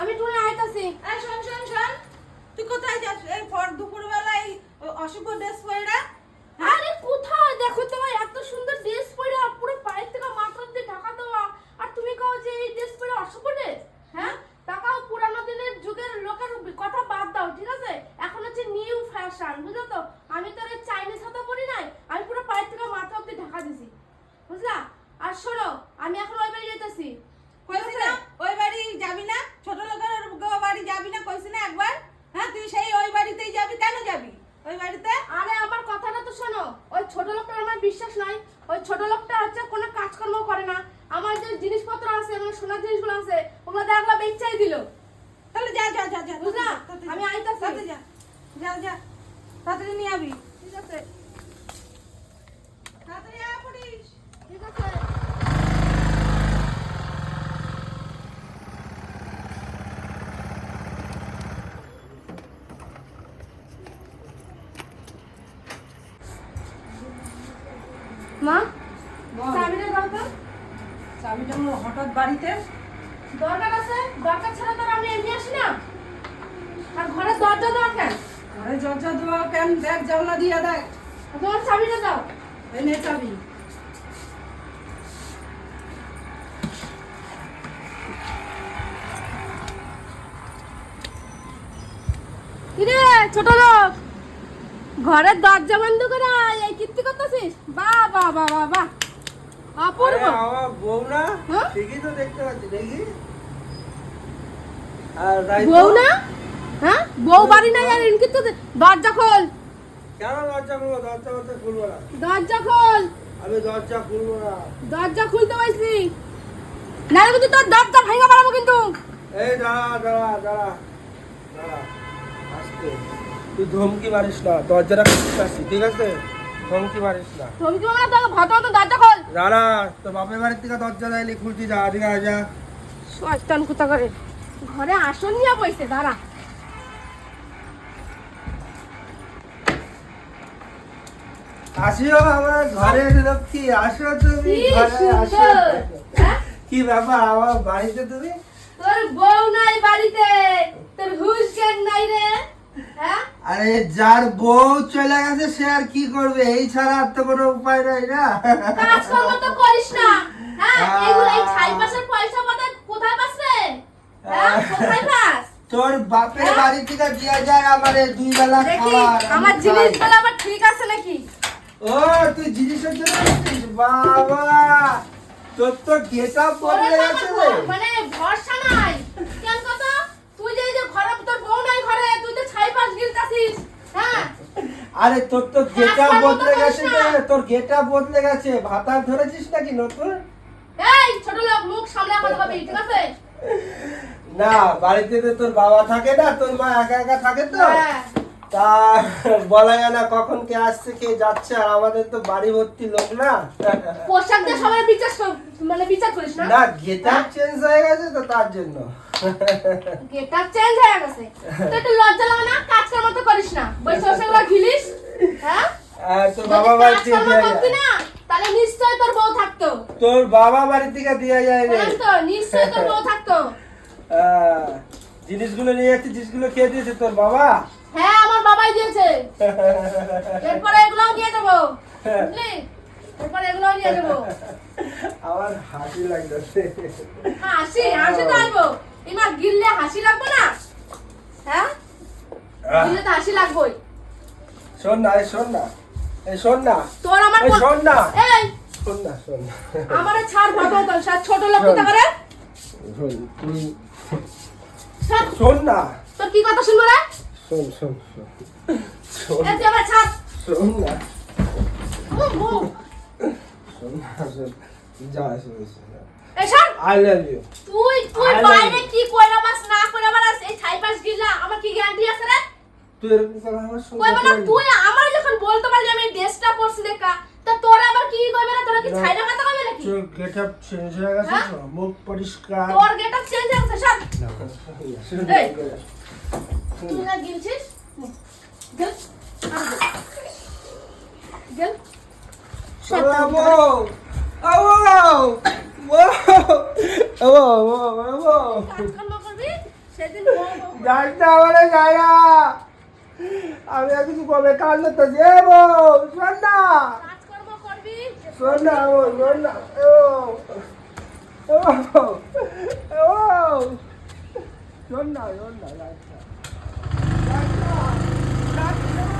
আমি টুনে আইতাছি। এই শোন শোন শোন। তুই কোথায় যাস? এই দুপুরবেলায় অশুভ ড্রেস পরে লোকটা হচ্ছে কোনো কাজকর্ম করে না। আমার যে জিনিসপত্র আছে আমার সোনার জিনিসগুলো আছে ওগুলো দেখলা বেচাই দিল। তাহলে যা যা যা যা বুঝলা? আমি আইতাছি। যা যা যা তাড়াতাড়ি নিয়ে আবি। ঠিক আছে। তাড়াতাড়ি আয় পড়িস ঠিক আছে। মা? চাবিটা আমার হঠাৎ বাড়িতে। দরকার আছে? দরকার ছাড়া তো আমি এমনি আসি না। আর ঘরের দরজা দেওয়া কেন? ঘরে দরজা দেওয়া কেন? দেখ জানলা দিয়া দেখ। তোমার চাবিটা দাও। এই নে চাবি। কিরে ছোট লোক। ঘরের দরজা বন্ধ করে এই কীর্তি করতেছিস? বা বা বা বা বা অপূর্ব। বউ না হ্যাঁ? ঠিকই তো দেখতে পাচ্ছি দেখি। বউ না হ্যাঁ? বউ বাড়ি নাই আর ইনকি তো দরজা খোল। কেন দরজা খুলবো? দরজা করতে খুলবো না। দরজা খোল। আমি দরজা খুলবো না। দরজা খুলতে পারছি। না কিন্তু তোর দরজা ভাঙা পারব কিন্তু। এই দাঁড়া দাঁড়া দাঁড়া। দাঁড়া আস্তে। তুই ধমকি মারিস না। দরজাটা খুলতে পারছি ঠিক আছে? ধমকি মারিস না। তুমি কি তোকে ভাত মতো দরজা খোল। দাঁড়া তো বাপের বাড়ির থেকে দরজা দেয়নি খুলছি যা ঠিক আছে যা। শয়তান কোথা করে ঘরে আসন নিয়ে বইছে দাঁড়া। আসিও আমার ঘরের লক্ষ্মী আসো তুমি ঘরে আসো। হ্যাঁ? কি ব্যাপার আমার বাড়িতে তুমি? তোর বউ নাই বাড়িতে তোর হুশ জ্ঞান নাই রে হ্যাঁ? আরে যার বউ চলে গেছে সে আর কি করবে? এই ছাড়া আর তো কোনো উপায় নাই না। কাজকর্ম তো করিস না। হ্যাঁ এই ছাই পাশের পয়সা পাতা কোথায় পাস হ্যাঁ কোথায় পাস? তোর বাপের হ্যাঁ? বাড়ি থেকে দিয়া যায় আমার দুই বেলা খাবার আমার খাই। জিনিসগুলো আবার ঠিক আছে নাকি? ও তুই জিনিসের জন্য বাবা তোর তো গেটা বদলে গেছে মানে ভরসা নাই কেন কথা তুই যে এই যে ঘরে তোর বউ নাই ঘরে তুই তো ছাই পাশ গিলতাছিস হ্যাঁ আরে তোর তো গেটা বদলে গেছে তোর গেটা বদলে গেছে। ভাতা ধরেছিস নাকি নতুন? এই ছোট লোক মুখ সামলে কথা বলবি ঠিক আছে? না বাড়িতে তো তোর বাবা থাকে না তোর মা একা একা থাকে তো? হ্যাঁ। তা বলা যায় না কখন কে আসছে কে যাচ্ছে আর আমাদের তো বাড়ি ভর্তি লোক না। পোশাক দিয়ে সবাই বিচার মানে বিচার করিস না? না গেটার চেঞ্জ হয়ে গেছে তো তার জন্য। চেঞ্জ হয়ে গেছে। তো একটু লজ্জা লাগে না? কাজ তো করিস না। বসে বসে গিলিস হ্যাঁ? তোর বাবা বাড়ি থেকে করতি না তাহলে নিশ্চয় তোর বউ থাকতো। তোর বাবা বাড়ি থেকে দেওয়া যায় রে। তো নিশ্চয় তোর বউ থাকতো। জিনিসগুলো নিয়ে যাচ্ছে জিনিসগুলো খেয়ে দিয়েছে তোর বাবা। হ্যাঁ আমার এরপরে এগুলোও নিয়ে যাব বুঝলি? এরপরে এগুলোও নিয়ে যাব আমার হাসি লাগতেছে হাসি হাসি তো আসব। এমা গিললে হাসি লাগবে না? হ্যাঁ? গিললে তো হাসি লাগবেই। শোন না শোন না। এই শোন না। তোর আমার শোন না। এই! শোন না শোন না। আমার ছাড় ভাবো তো সাত ছোট লোক কোথা করে তুই শোন না। তোর কি কথা শুনব রে? তুই আমার ছাড় শোন না মুখ মুখ না শোন যা শোন শোন আই লাভ ইউ তুই তুই love বাইরে কি কইরা বাস না কইরা বাস এই ছাই পাশ গিলা আমার কি গ্যারান্টি আছে রে তুই এরকম করে আমার সঙ্গে কইবে না তুই আমার যখন বলতে পারলি আমি ড্রেসটা পরছি দেখা তা তোরা আবার কি কইবে না তোরা কি ছাইরা কথা কইবে নাকি তোর গেট আপ চেঞ্জ হয়ে গেছে? মুখ পরিষ্কার তোর গেটআপ চেঞ্জ হয়ে গেছে সব। তুই না গিলছিস? গেল। গেল। আমি কিছু কবে কান্দ তো যে বউ শোন না। শোন না ও শোন না। ও ও ও শোন না শোন না। ब्लॉग